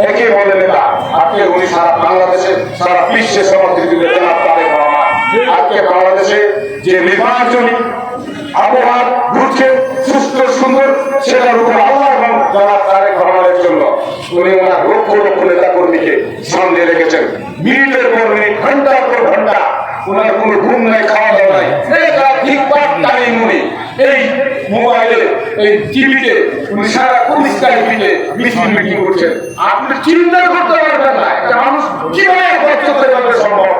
একে বলে নেতা, আজকে উনি সারা বাংলাদেশে, সারা বিশ্বে সমর্থিত জনাব রহমান। আজকে বাংলাদেশে যে নির্বাচনী আবহাওয়া ঘুরছে সুস্থ, সুন্দর, সেটার উপর আল্লাহ এবং জনাব তারেক রহমানের জন্য উনি ওনার লক্ষ লক্ষ নেতা কর্মীকে সামনে রেখেছেন। মিনিটের পর মিনিট, ঘণ্টার পর ঘণ্টা ওনার কোনো ঘুম নাই খাওয়া দাওয়া নাই ঠিক এই মোবাইলে এই টিভিতে উনি সারা কোন স্কাইপিতে মিটিং মিটিং করছেন আপনি চিন্তা করতে পারবেন না একটা মানুষ কীভাবে কাজ করতে পারবে সম্ভব?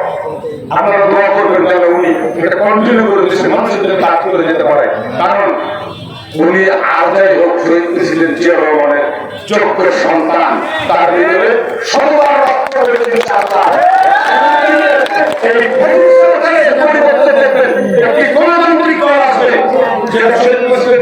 আপনারা দোয়া করবেন যেন উনি এটা কন্টিনিউ করে দেশের মানুষের জন্য কাজ করে যেতে পারে। কারণ উনি আর যাই হোক, শহীদ প্রেসিডেন্ট জিয়া রহমানের যোগ্য সন্তান। তার ভিতরে সবার রক্ত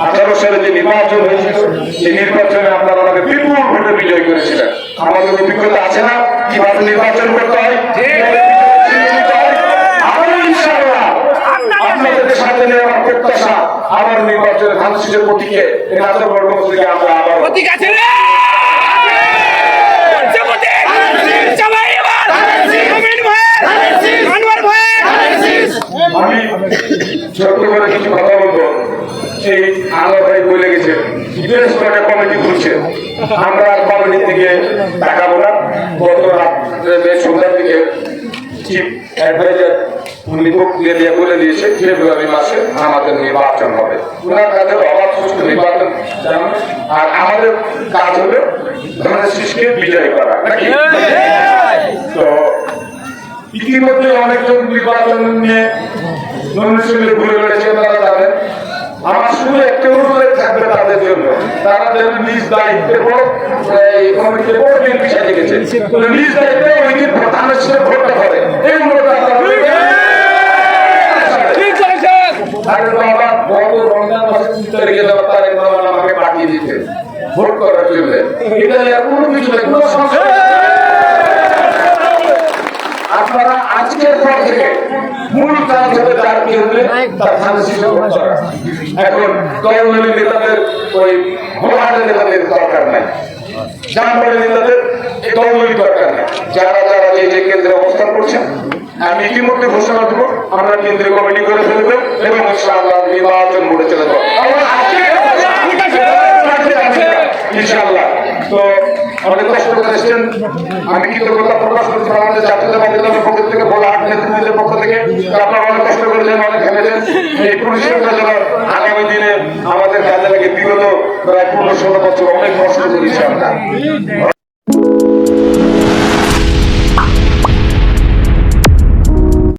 আঠারো সালে যে নির্বাচন হয়েছিল এই নির্বাচনে আপনারা আমাকে বিপুল ভোটে বিজয় করেছিলেন। আমাদের অভিজ্ঞতা আছে না? কীভাবে নির্বাচন করতে হয়? আপনাদের সাথে নিয়ে আমার প্রত্যাশা আবার নির্বাচনে ধান প্রতীকে রাজ্য বর্গ আমরা আবার প্রতীক আছে আমি ছোট্ট করে কিছু কথা সেই আলো ভাই বলে গেছে। কমিটি খুলছে আমরা কমিটি থেকে তাকাবো না। গত রাত্রে সন্ধ্যার দিকে বলে দিয়েছে আমাদের নির্বাচন হবে। ওনার কাজের অবাধ সুষ্ঠু নির্বাচন। আর আমাদের কাজ হলো ধরনের সৃষ্টিকে বিজয় করা তো ইতিমধ্যে অনেকজন নির্বাচন নিয়ে নমিনেশনের ঘুরে বেড়েছে তারা জানেন। আমার শুধু একটা অনুরোধ থাকবে তাদের জন্য। তারা যেন নিজ দায়িত্বে এই কমিটিতে ভোট বিএনপি সাজে গেছে তো নিজ দায়িত্বে ওই দিন ধানের সাথে ভোটটা করে এই অনুরোধ আরে বাবা গত রমজান আমাকে পাঠিয়ে দিতে ভোট করার জন্য। এটা আর কোনো কিছু নেই কোনো আপনারা আজকের পর থেকে মূল কাজ হবে তার কেন্দ্রে তার সাংসিক করা। এখন দলগুলি নেতাদের ওই ভোটারের নেতাদের দরকার নাই। জানবাড়ি নেতাদের দলগুলি দরকার নাই। যারা যারা যে যে কেন্দ্রে অবস্থান করছেন আমি ইতিমধ্যে ঘোষণা দেবো আমরা কেন্দ্রীয় কমিটি করে ফেলব এবং ইনশাআল্লাহ নির্বাচন করে চলে যাব। ইনশাআল্লাহ। তো অনেক কষ্ট করেছেন আমি কৃতজ্ঞতা প্রকাশ করছি আমাদের জাতীয়তাবাদী দলের পক্ষ থেকে, বলা আট নেতৃত্বের পক্ষ থেকে। আপনারা অনেক কষ্ট করেছেন অনেক ভেবেছেন এই যেন আগামী দিনে আমাদের কাজে লাগে বিগত প্রায় পনেরো ষোলো বছর, অনেক কষ্ট করেছি আমরা।